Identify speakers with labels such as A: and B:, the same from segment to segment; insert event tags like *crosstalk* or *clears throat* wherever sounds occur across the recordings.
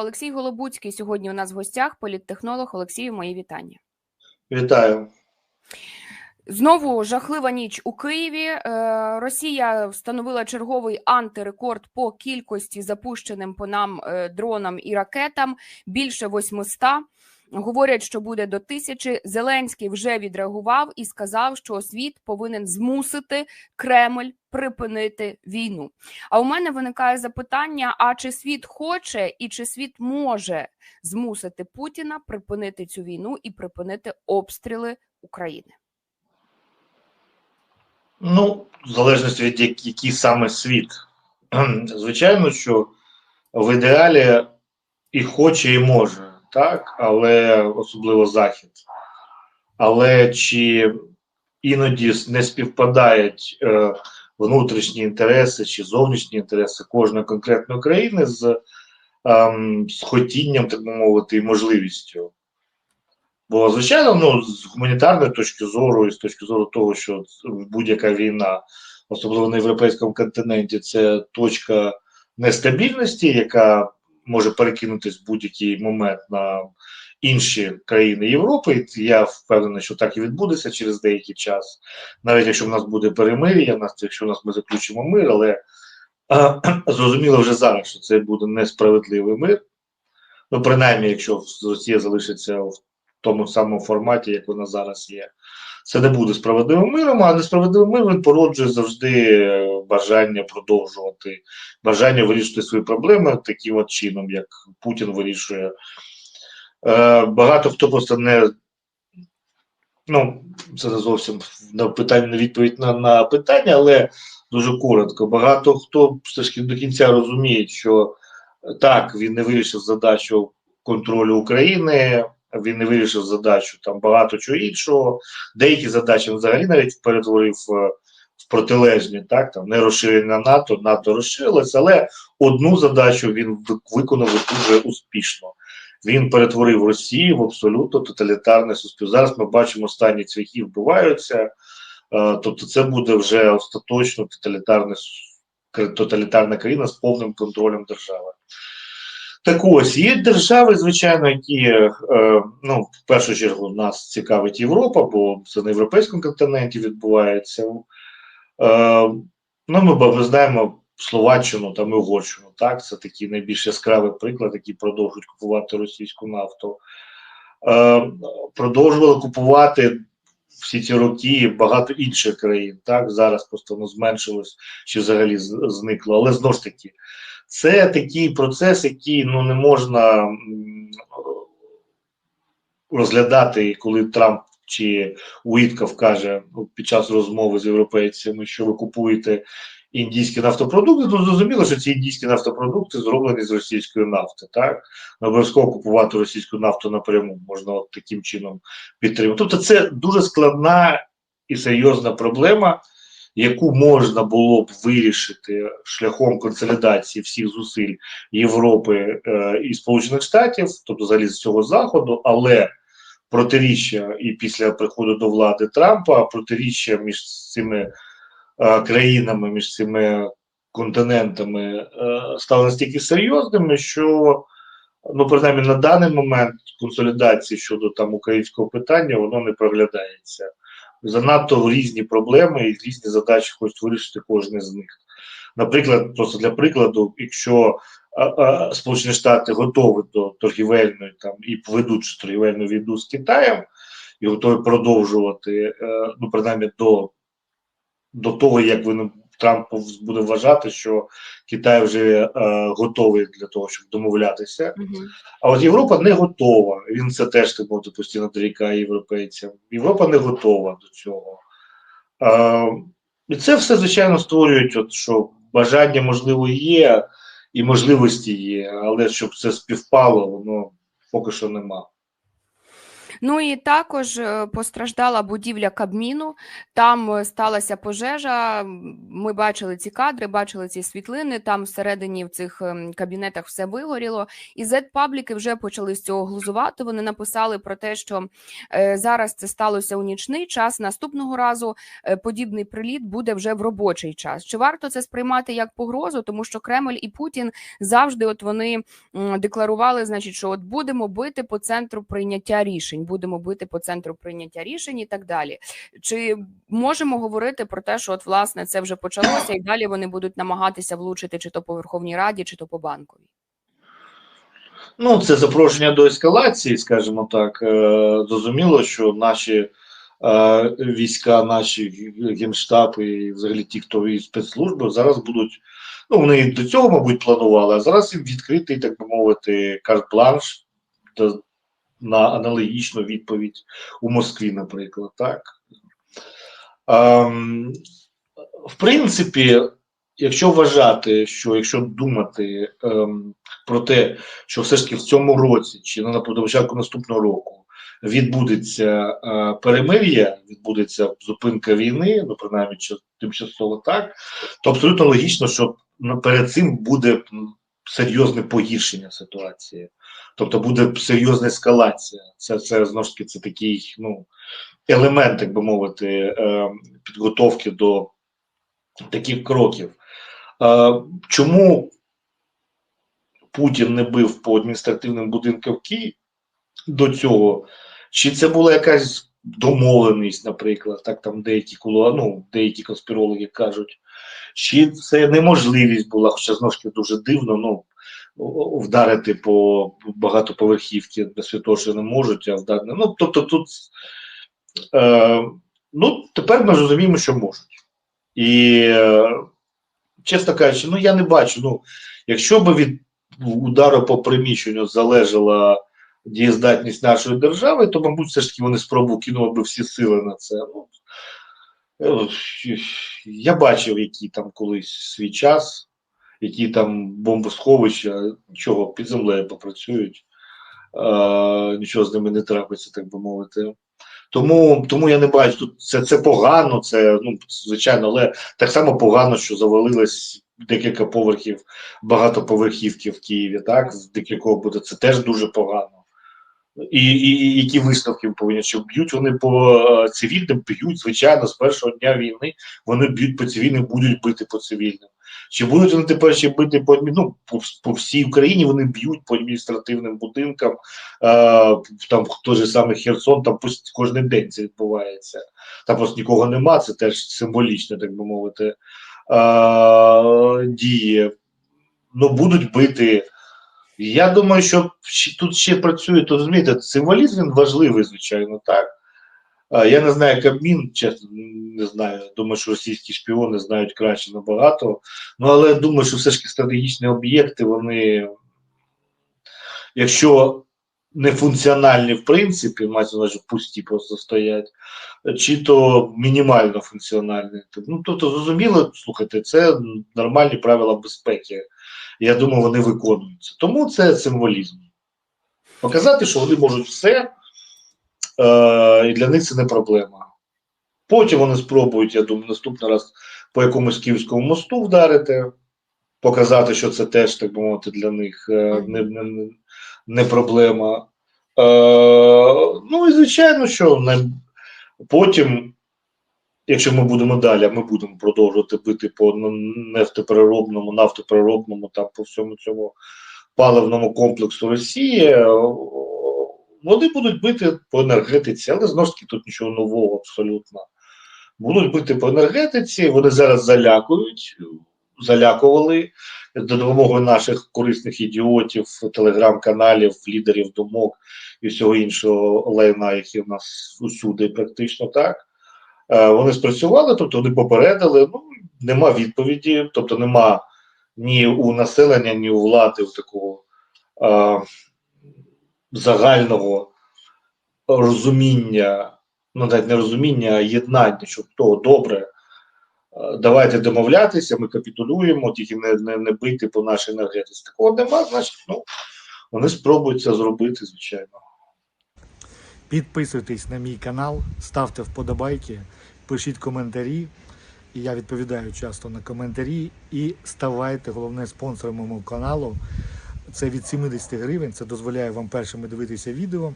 A: Олексій Голобуцький сьогодні у нас в гостях, політтехнолог Олексію, мої вітання.
B: Вітаю.
A: Знову жахлива ніч у Києві. Е, Росія встановила черговий антирекорд по кількості запущеним по нам е, дронам і ракетам більше 800. Говорять, що буде до тисячі. Зеленський вже відреагував і сказав, що світ повинен змусити Кремль припинити війну. А у мене виникає запитання: а чи світ хоче і чи світ може змусити Путіна припинити цю війну і припинити обстріли України?
B: Ну, в залежності від як- який саме світ. Звичайно, що в ідеалі і хоче, і може, так, але особливо Захід. Але чи іноді не співпадають е, внутрішні інтереси чи зовнішні інтереси кожної конкретної країни з, ем, з хотінням, так би мовити, і можливістю? Бо, звичайно, ну, з гуманітарної точки зору, і з точки зору того, що будь-яка війна, особливо на європейському континенті, це точка нестабільності, яка може перекинутись в будь-який момент на інші країни Європи. Я впевнений, що так і відбудеться через деякий час, навіть якщо в нас буде перемир'я, якщо в нас ми заключимо мир, але *clears throat* зрозуміло вже зараз, що це буде несправедливий мир. Ну, принаймні, якщо Росія залишиться в тому самому форматі, як вона зараз є. Це не буде справедливим миром, а несправедливий мир він породжує завжди е, бажання продовжувати, бажання вирішити свої проблеми таким от чином, як Путін вирішує. Е, багато хто просто не. Ну, це не зовсім на питання, на відповідь на, на питання, але дуже коротко. Багато хто все ж до кінця розуміє, що так, він не вирішив задачу контролю України, він не вирішив задачу там багато чого іншого. Деякі задачі він взагалі навіть перетворив е, в протилежні, так там не розширення НАТО, НАТО розширилось, але одну задачу він виконав дуже успішно. Він перетворив Росію в абсолютно тоталітарне суспільство. Зараз ми бачимо останні цвяхи вбиваються. Е, Тобто, це буде вже остаточно тоталітарне тоталітарна країна з повним контролем держави. Так ось є держави, звичайно, які е, ну, в першу чергу нас цікавить Європа, бо це на європейському континенті відбувається. Е, ну, ми, ми знаємо Словаччину та Угорщину, так, це такий найбільш яскравий приклад, які продовжують купувати російську нафту. Е, продовжували купувати всі ці роки багато інших країн. Так, зараз просто воно зменшилось чи взагалі зникло. Але знову ж таки, це такий процес, який ну не можна розглядати, коли Трамп чи Уітков каже ну, під час розмови з європейцями, що ви купуєте індійські нафтопродукти. Ну зрозуміло, що ці індійські нафтопродукти зроблені з російської нафти. Так не обов'язково купувати російську нафту напряму можна от таким чином підтримати. Тобто, це дуже складна і серйозна проблема яку можна було б вирішити шляхом консолідації всіх зусиль Європи е, і Сполучених Штатів, тобто взагалі з цього заходу, але протиріччя і після приходу до влади Трампа протиріччя між цими країнами, між цими континентами е, стали настільки серйозними, що ну принаймні на даний момент консолідації щодо там українського питання воно не проглядається занадто різні проблеми і різні задачі хочуть вирішити кожен з них. Наприклад, просто для прикладу, якщо а, Сполучені Штати готові до торгівельної там і ведуть торгівельну війну з Китаєм і готові продовжувати, е, ну принаймні до, до того, як він Трамп буде вважати, що Китай вже е, готовий для того, щоб домовлятися.
A: Мгм.
B: А от Європа не готова. Він це теж так мовити постійно дорікає європейцям. Європа не готова до цього. А, і це все, звичайно, створюють, от, що бажання, можливо, є, і можливості є, але щоб це співпало, воно поки що нема.
A: Ну і також е, постраждала будівля Кабміну. Там е, сталася пожежа. Ми бачили ці кадри, бачили ці світлини. Там всередині в цих ем, кабінетах все вигоріло. І Z-пабліки вже почали з цього глузувати. Вони написали про те, що е, зараз це сталося у нічний час. Наступного разу подібний приліт буде вже в робочий час. Чи варто це сприймати як погрозу? Тому що Кремль і Путін завжди, от вони декларували, значить, що от будемо бити по центру прийняття рішень, будемо бити по центру прийняття рішень і так далі. Чи можемо говорити про те, що от власне це вже почалося, і далі вони будуть намагатися влучити чи то по Верховній Раді, чи то по банковій?
B: Ну, це запрошення до ескалації, скажімо так. Е, Зрозуміло, що наші е, війська, наші генштаб і взагалі ті, хто і спецслужби, зараз будуть. Ну, вони до цього, мабуть, планували, а зараз їм відкритий, так би мовити, карт-бланш на аналогічну відповідь у Москві, наприклад. Так. Ем, в принципі, якщо вважати, що якщо думати ем, про те, що все ж таки в цьому році чи на початку наступного року відбудеться е, перемир'я, відбудеться зупинка війни, ну принаймні тимчасово так, то абсолютно логічно, що перед цим буде серйозне погіршення ситуації, тобто буде серйозна ескалація. Це це знову ж таки це такий ну, елемент, так би мовити, е, підготовки до таких кроків. Е, чому Путін не бив по адміністративним будинкам Києві до цього, чи це була якась домовленість, наприклад, так там деякі ну, деякі конспірологи кажуть, чи це неможливість була, хоча знову ж таки дуже дивно, ну вдарити по багатоповерхівці без святого, що не можуть, а вдарити. Ну, тобто тут е, ну, тепер ми розуміємо, що можуть. І, е, чесно кажучи, ну я не бачу. Ну, якщо б від удару по приміщенню залежала дієздатність нашої держави, то, мабуть, все ж таки вони спробу кинули б всі сили на це. Ну, я бачив, які там колись свій час, які там бомбосховища, нічого, під землею попрацюють, е, нічого з ними не трапиться, так би мовити. Тому, тому я не бачу тут це, це погано, це ну звичайно, але так само погано, що завалилось декілька поверхів багатоповерхівки в Києві. Так з декількох буде це теж дуже погано. І, і, які висновки повинні що б'ють вони по е, цивільним, б'ють звичайно з першого дня війни. Вони б'ють по цивільним, будуть бити по цивільним. Чи будуть вони тепер ще бити по ну, по, по всій Україні? Вони б'ють по адміністративним будинкам. Е, там той же самий Херсон, там кожен день це відбувається. Там просто нікого нема, це теж символічно, так би мовити, е, діє. Ну, будуть бити. Я думаю, що тут ще працює, то розумієте, символізм він важливий, звичайно, так. Я не знаю, Кабмін, чесно, не знаю. Думаю, що російські шпіони знають краще набагато. Ну, але думаю, що все ж таки стратегічні об'єкти, вони, якщо не функціональні в принципі, мається на пусті просто стоять, чи то мінімально функціональні. Ну, тобто, зрозуміло, слухайте, це нормальні правила безпеки. Я думаю, вони виконуються. Тому це символізм. Показати, що вони можуть все, е, і для них це не проблема. Потім вони спробують, я думаю, наступний раз по якомусь Київському мосту вдарити, показати, що це теж, так би мовити, для них е, не, не, не- проблема. Е, ну і звичайно, що потім, якщо ми будемо далі, ми будемо продовжувати бити по нефтепереробному, нафтопереробному, там по всьому цьому паливному комплексу Росії, е, вони будуть бити по енергетиці, але знову ж таки тут нічого нового абсолютно. Будуть бити по енергетиці, вони зараз залякують, залякували за допомогою наших корисних ідіотів, телеграм-каналів, лідерів думок і всього іншого лайна, які в нас усюди практично так. Е, Вони спрацювали, тобто вони попередили, ну, нема відповіді, тобто нема ні у населення, ні у влади такого е, загального розуміння, ну навіть не розуміння, а єднання, що то добре. е, Давайте домовлятися, ми капітулюємо, тільки не, не, не бити по нашій енергетиці. Такого нема, значить, ну вони спробують це зробити, звичайно.
C: Підписуйтесь на мій канал, ставте вподобайки, пишіть коментарі. І я відповідаю часто на коментарі. І ставайте головне спонсором мого каналу. Це від 70 гривень. Це дозволяє вам першими дивитися відео.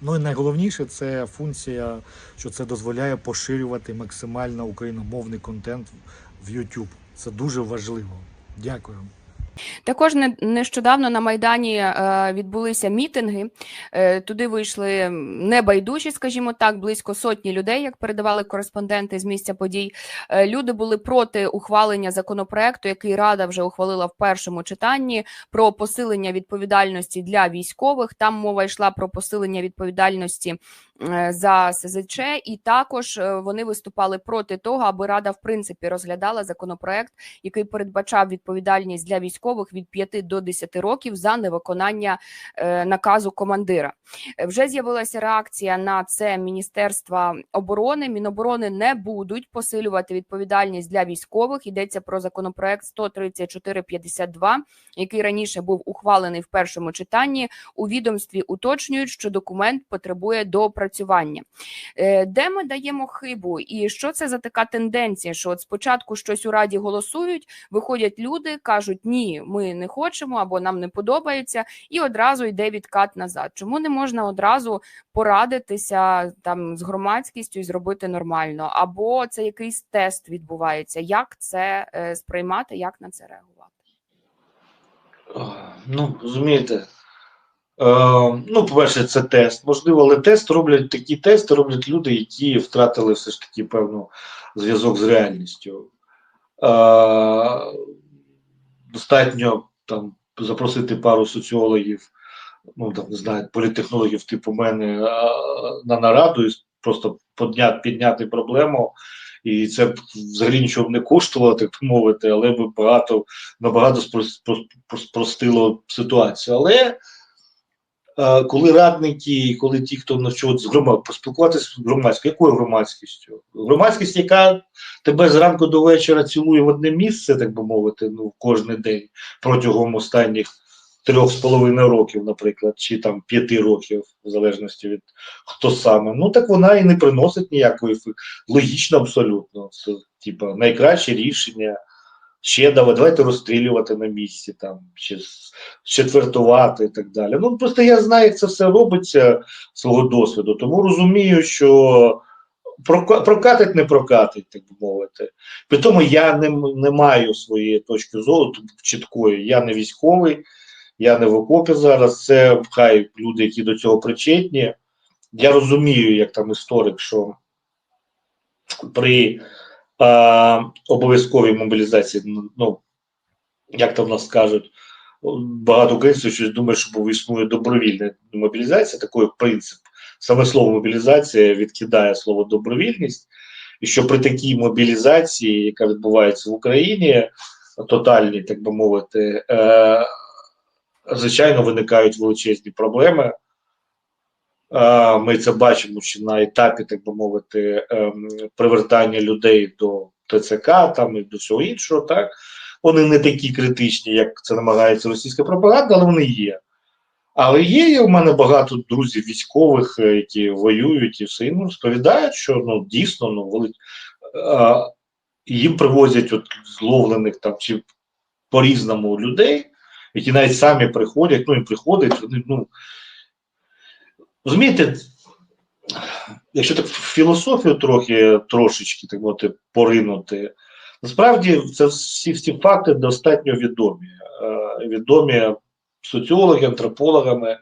C: Ну і найголовніше це функція, що це дозволяє поширювати максимально україномовний контент в YouTube. Це дуже важливо. Дякую.
A: Також не- нещодавно на Майдані е, відбулися мітинги. Е, туди вийшли небайдужі, скажімо так, близько сотні людей, як передавали кореспонденти з місця подій. Е, люди були проти ухвалення законопроекту, який Рада вже ухвалила в першому читанні про посилення відповідальності для військових. Там мова йшла про посилення відповідальності за СЗЧ, і також е, вони виступали проти того, аби Рада в принципі розглядала законопроект, який передбачав відповідальність для військових від 5 до 10 років за невиконання е, наказу командира. Е, Вже з'явилася реакція на це Міністерства оборони. Міноборони не будуть посилювати відповідальність для військових. Йдеться про законопроект 13452, який раніше був ухвалений в першому читанні. У відомстві уточнюють, що документ потребує доопрацювання. Е, Де ми даємо хибу, і що це за така тенденція? Що от спочатку щось у раді голосують, виходять люди, кажуть ні, ми не хочемо або нам не подобається, і одразу йде відкат назад. Чому не можна одразу порадитися там з громадськістю і зробити нормально? Або це якийсь тест відбувається? Як це е, сприймати, як на це реагувати?
B: Ну, розумієте. Е, ну, по-перше, це тест. Можливо, але тест роблять такі тести, роблять люди, які втратили все ж таки певну зв'язок з реальністю. Е, достатньо там запросити пару соціологів, ну там не знаю, політтехнологів типу мене е, на нараду і просто підняти, підняти проблему. І це б взагалі нічого б не коштувало, так би мовити, але б багато набагато спрос- прос- прос- спростило ситуацію. Але коли радники, коли ті, хто навчав з громад, поспілкуватися з громадською, якою громадськістю? Громадськість, яка тебе зранку до вечора цілує в одне місце, так би мовити, ну кожен день протягом останніх трьох з половиною років, наприклад, чи там п'яти років, в залежності від хто саме. Ну так вона і не приносить ніякої логічно абсолютно. Це типа найкраще рішення. Ще давай, давайте розстрілювати на місці, там, чи четвертувати і так далі. Ну просто я знаю, як це все робиться свого досвіду, тому розумію, що прокатить, не прокатить, так би мовити. При тому я не, не маю своєї точки зору чіткої. Я не військовий, я не в окопі зараз. Це хай люди, які до цього причетні. Я розумію, як там історик, що при обов'язковій мобілізації, ну, ну, як там в нас кажуть, багато українців щось думає, що існує добровільна мобілізація, такий принцип. Саме слово мобілізація відкидає слово добровільність, і що при такій мобілізації, яка відбувається в Україні, тотальній, так би мовити, е, звичайно, виникають величезні проблеми. Е, Ми це бачимо ще на етапі, так би мовити, ем, привертання людей до ТЦК там і до всього іншого. Так вони не такі критичні, як це намагається російська пропаганда, але вони є. Але є і у мене багато друзів військових, е, які воюють і все і, ну, розповідають, що ну дійсно ну вели... а, їм привозять от зловлених там чи по-різному людей, які навіть самі приходять, ну і приходять, вони ну розумієте, якщо так в філософію трохи трошечки так мовити, поринути, насправді це всі всі факти достатньо відомі. Е, відомі соціологи, антропологами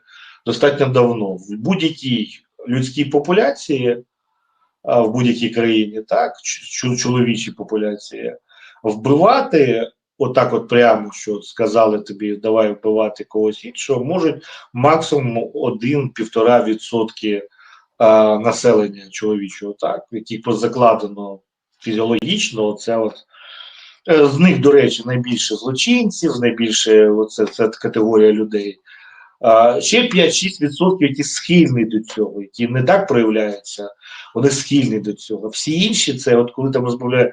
B: достатньо давно. В будь-якій людській популяції, а, в будь-якій країні, так, чоловічій популяції, вбивати. Отак, от прямо що сказали тобі, давай вбивати когось іншого, можуть максимум 1-1,5% відсотки населення чоловічого, так, які закладено фізіологічно, це от Е, З них, до речі, найбільше злочинців, найбільше оце, це категорія людей. А, ще 5-6%, які схильні до цього, які не так проявляються, вони схильні до цього. Всі інші, це от коли там розмовляє,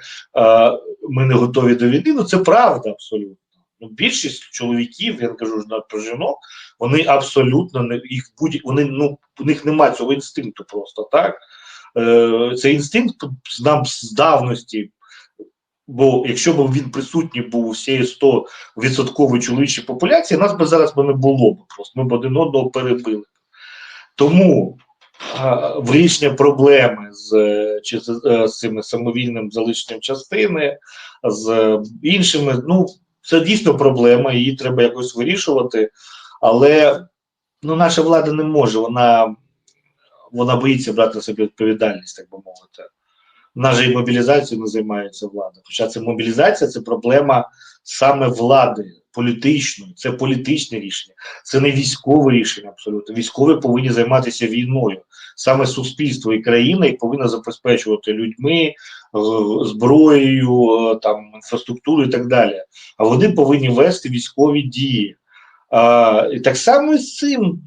B: ми не готові до війни, ну це правда абсолютно. Ну, більшість чоловіків, я не кажу ж про жінок, вони абсолютно не їх будь вони ну у них немає цього інстинкту просто так. Е, Цей інстинкт нам з давності. Бо якщо б він присутній був у всієї 100% чоловічій популяції, нас би зараз би не було б просто. Ми б один одного перебили. Тому а, вирішення проблеми з, е, чи з, е, з цими самовільним залишенням частини, з е, іншими, ну це дійсно проблема, її треба якось вирішувати. Але ну, наша влада не може, вона, вона боїться брати на себе відповідальність, так би мовити. Вона же і мобілізацією не займається влада. Хоча це мобілізація це проблема саме влади, політичної, це політичне рішення, це не військове рішення абсолютно. Військові повинні займатися війною. Саме суспільство і країна їх повинна забезпечувати людьми, е, зброєю, е, там інфраструктурою і так далі. А вони повинні вести військові дії. А, і так само з цим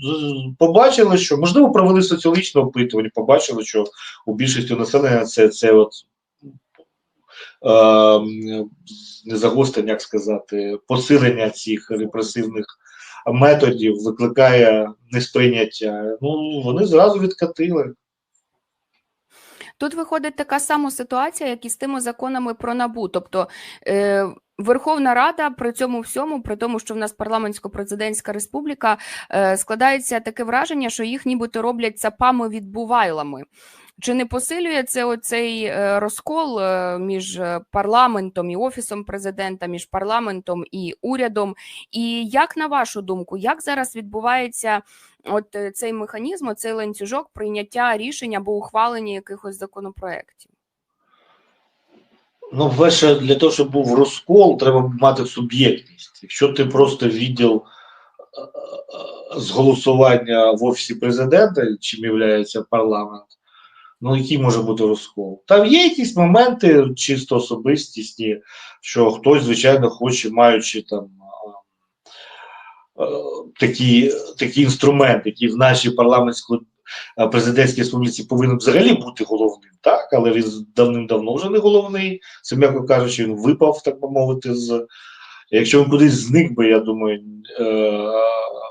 B: побачили, що можливо провели соціологічне опитування, побачили, що у більшості населення це, це от е, м, не загострення, як сказати, посилення цих репресивних методів викликає несприйняття. Ну вони зразу відкатили.
A: Тут виходить така сама ситуація, як і з тими законами про набу. Тобто е, Верховна Рада при цьому всьому, при тому, що в нас парламентсько-президентська республіка, е, складається таке враження, що їх нібито роблять цапами відбувайлами. Чи не посилює це оцей е, розкол е, між парламентом і офісом президента, між парламентом і урядом? І як на вашу думку, як зараз відбувається от цей механізм, цей ланцюжок прийняття рішень або ухвалення якихось законопроєктів?
B: Ну, перше, для того, щоб був розкол, треба мати суб'єктність. Якщо ти просто відділ е, е, з голосування в офісі президента, чим є парламент, ну який може бути розкол? Там є якісь моменти чисто особистісні, що хтось, звичайно, хоче, маючи там е, такі, такі інструменти, які в нашій парламентській президентській республіці повинен взагалі бути головним, так, але він давним-давно вже не головний. Це, м'яко кажучи, він випав, так би мовити, з. Якщо він кудись зник би, я думаю, е,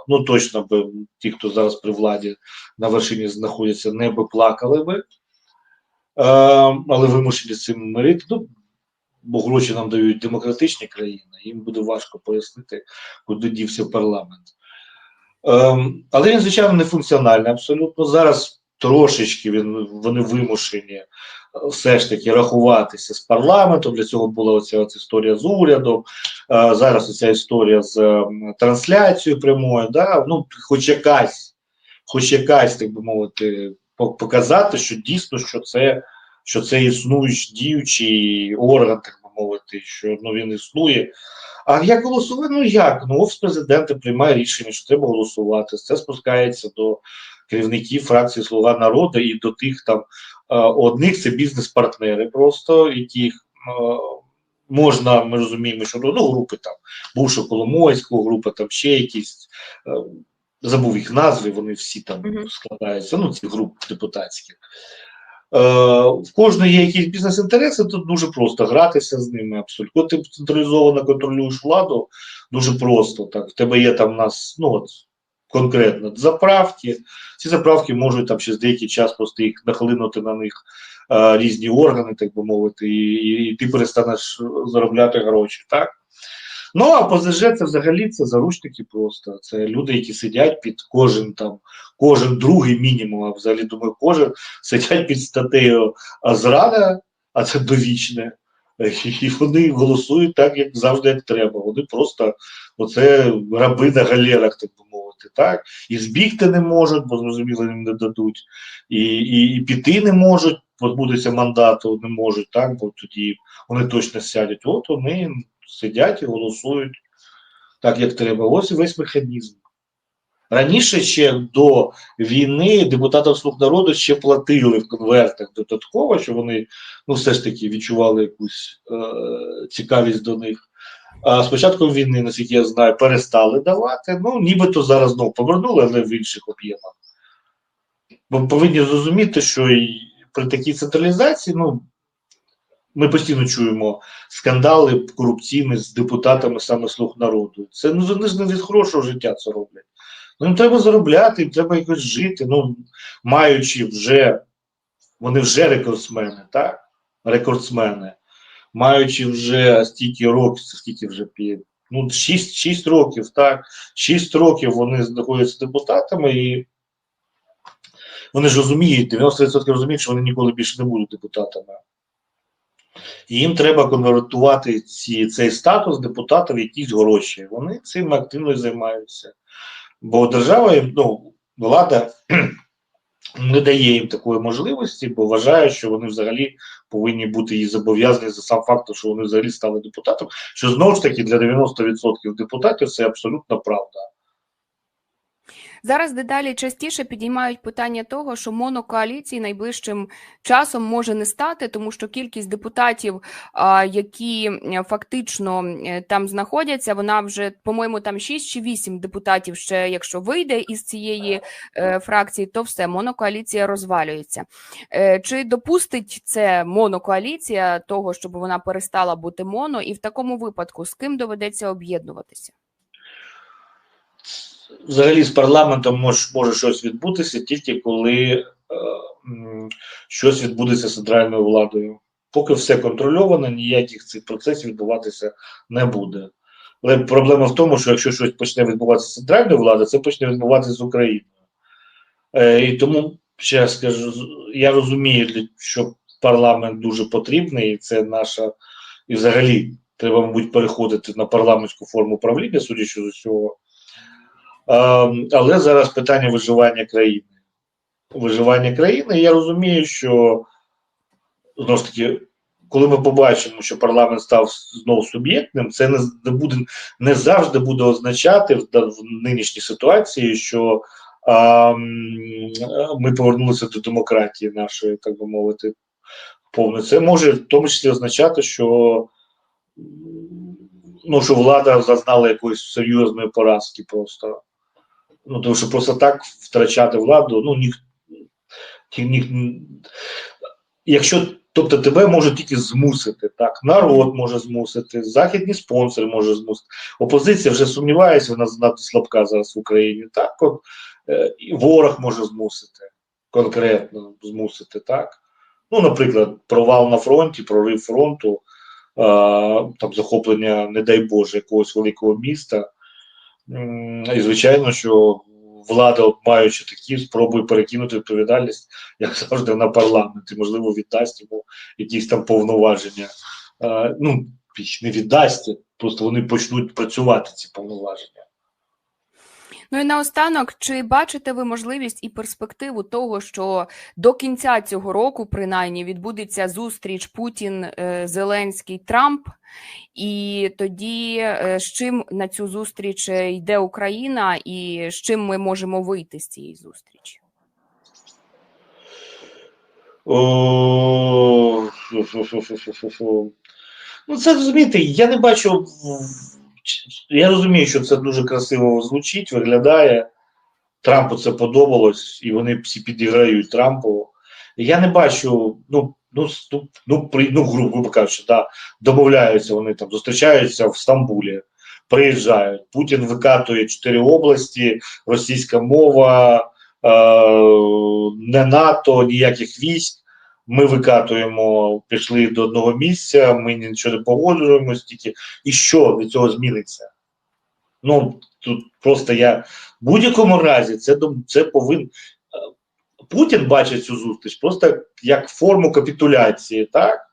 B: ну точно би ті, хто зараз при владі на вершині знаходяться, не би плакали би, е, але вимушені цим мирити. Ну, бо гроші нам дають демократичні країни, їм буде важко пояснити, куди дівся парламент. Ем, але він, звичайно, не функціональний абсолютно. Зараз трошечки він, вони вимушені е, все ж таки рахуватися з парламентом. Для цього була оця, оця історія з урядом. Е, зараз оця історія з ем, трансляцією прямою. Да? Ну, хоч якась, хоч якась, так би мовити, показати, що дійсно що це, що це існуючий діючий орган, так мовити, що ну, він існує. А як голосувати? Ну як? Ну, офіс президента приймає рішення, що треба голосувати. Це спускається до керівників фракції Слуга народу і до тих там е, одних це бізнес-партнери, просто яких е, можна, ми розуміємо, що ну, групи там, бувши Коломойського, група там ще якісь. е, Забув їх назви, вони всі там складаються, ну, ці групи депутатські. Е, в кожної є якісь бізнес-інтереси, тут дуже просто гратися з ними абсолютно. Коли ти централізовано контролюєш владу, дуже просто. Так. В тебе є там у нас, ну от конкретно заправки. Ці заправки можуть там через деякий час просто їх нахлинути на них е, різні органи, так би мовити, і, і ти перестанеш заробляти гроші. Так? Ну, а ПЗЖ це взагалі це заручники просто. Це люди, які сидять під кожен там, кожен другий мінімум, а взагалі думаю, кожен сидять під статтею зрада, а це довічне. І вони голосують так, як завжди, як треба. Вони просто оце раби на галерах, так би мовити, так. І збігти не можуть, бо зрозуміло, їм не дадуть, і, і, і піти не можуть, позбутися мандату не можуть, так, бо тоді вони точно сядуть. От вони сидять і голосують так, як треба. Ось весь механізм. Раніше ще до війни депутатам слуг народу ще платили в конвертах додатково, що вони ну, все ж таки відчували якусь е, цікавість до них. А з початком війни, наскільки я знаю, перестали давати. Ну, нібито зараз знову повернули, але в інших об'ємах. Бо повинні зрозуміти, що і при такій централізації, ну, ми постійно чуємо скандали корупційні з депутатами саме слуг народу. Це ну вони не від хорошого життя це роблять. Ну їм треба заробляти, їм треба якось жити. Ну, маючи вже, вони вже рекордсмени, так? Рекордсмени, маючи вже стільки років, скільки вже п'є. Ну, 6, 6 років, так. 6 років вони знаходяться депутатами і вони ж розуміють, 90% розуміють, що вони ніколи більше не будуть депутатами. І їм треба конвертувати ці, цей статус депутата в якісь гроші. Вони цим активно займаються. Бо держава їм, ну, влада *clears throat* не дає їм такої можливості, бо вважає, що вони взагалі повинні бути їй зобов'язані за сам факт, що вони взагалі стали депутатом. Що знову ж таки для 90% депутатів це абсолютно правда.
A: Зараз дедалі частіше підіймають питання того, що монокоаліції найближчим часом може не стати, тому що кількість депутатів, які е, фактично е, там знаходяться, вона вже, по-моєму, там 6 чи 8 депутатів. Ще якщо вийде із цієї е, фракції, то все монокоаліція розвалюється. Чи допустить це монокоаліція того, щоб вона перестала бути моно, і в такому випадку з ким доведеться об'єднуватися?
B: Взагалі з парламентом може, може щось відбутися тільки коли е, щось відбудеться з центральною владою. Поки все контрольовано, ніяких цих процесів відбуватися не буде. Але проблема в тому, що якщо щось почне відбуватися з центральною владою, це почне відбуватися з Україною. Е, і тому ще скажу, я розумію, що парламент дуже потрібний, і це наша, і взагалі треба, мабуть, переходити на парламентську форму правління, судячи з усього. Ем, але зараз питання виживання країни. Виживання країни. Я розумію, що знову ж таки, коли ми побачимо, що парламент став знову суб'єктним, це не, буде не завжди буде означати в, в нинішній ситуації, що ем, ми повернулися до демократії нашої, так би мовити, повної. Це може в тому числі означати, що ну, що влада зазнала якоїсь серйозної поразки просто. Ну, тому що просто так втрачати владу, ну ні, ні, якщо, тобто тебе можуть тільки змусити, так, народ може змусити, західні спонсори може змусити. Опозиція вже сумнівається, вона занадто слабка зараз в Україні. Так, от, е, і ворог може змусити, конкретно змусити, так. Ну, наприклад, провал на фронті, прорив фронту, е, там захоплення, не дай Боже, якогось великого міста. І звичайно, що влада, маючи такі, спробує перекинути відповідальність, як завжди, на парламент, і, можливо, віддасть йому якісь там повноваження. Е, ну, не віддасть, просто вони почнуть працювати ці повноваження.
A: Ну і наостанок, чи бачите ви можливість і перспективу того, що до кінця цього року, принаймні, відбудеться зустріч Путін, е, Зеленський, Трамп, і тоді е, з чим на цю зустріч е, йде Україна, і з чим ми можемо вийти з цієї зустрічі?
B: Ну, це розумієте, я не бачу. Я розумію, що це дуже красиво звучить, виглядає. Трампу це подобалось, і вони всі підіграють Трампу. Я не бачу, ну, ну, ну, ну, при, ну грубо кажучи, да, домовляються вони там, зустрічаються в Стамбулі, приїжджають. Путін викатує чотири області, російська мова, е, не НАТО, ніяких військ. Ми викатуємо, пішли до одного місця, ми нічого не погоджуємось тільки. І що від цього зміниться? Ну, тут просто я в будь-якому разі це, це повинен. Путін бачить цю зустріч просто як форму капітуляції, так?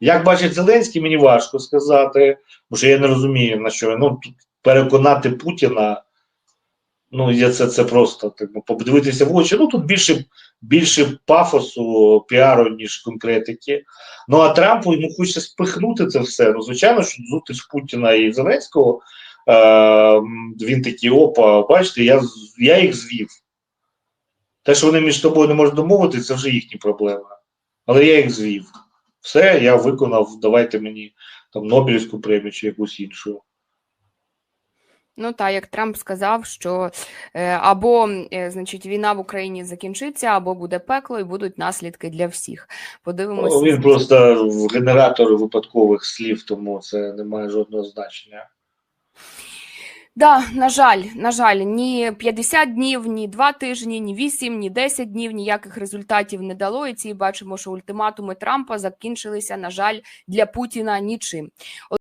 B: Як бачить Зеленський, мені важко сказати, бо що я не розумію, на що. Ну, переконати Путіна, ну, я це, це просто так, ну, подивитися в очі. Ну, тут більше, більше пафосу, піару, ніж конкретики. Ну, а Трампу йому хочеться спихнути це все. Ну, звичайно, що зустріч Путіна і Зеленського, е, він такий, опа, бачите, я, я їх звів. Те, що вони між собою не можуть домовитися, це вже їхні проблеми. Але я їх звів. Все, я виконав, давайте мені там Нобелівську премію чи якусь іншу.
A: Ну та як Трамп сказав, що е, або е, значить війна в Україні закінчиться, або буде пекло, і будуть наслідки для всіх. Подивимося.
B: Ну, Він просто генератор випадкових слів, тому це не має жодного значення.
A: Да, на жаль, на жаль, ні 50 днів, ні 2 тижні, ні 8, ні 10 днів ніяких результатів не дало. І ці бачимо, що ультиматуми Трампа закінчилися, на жаль, для Путіна нічим.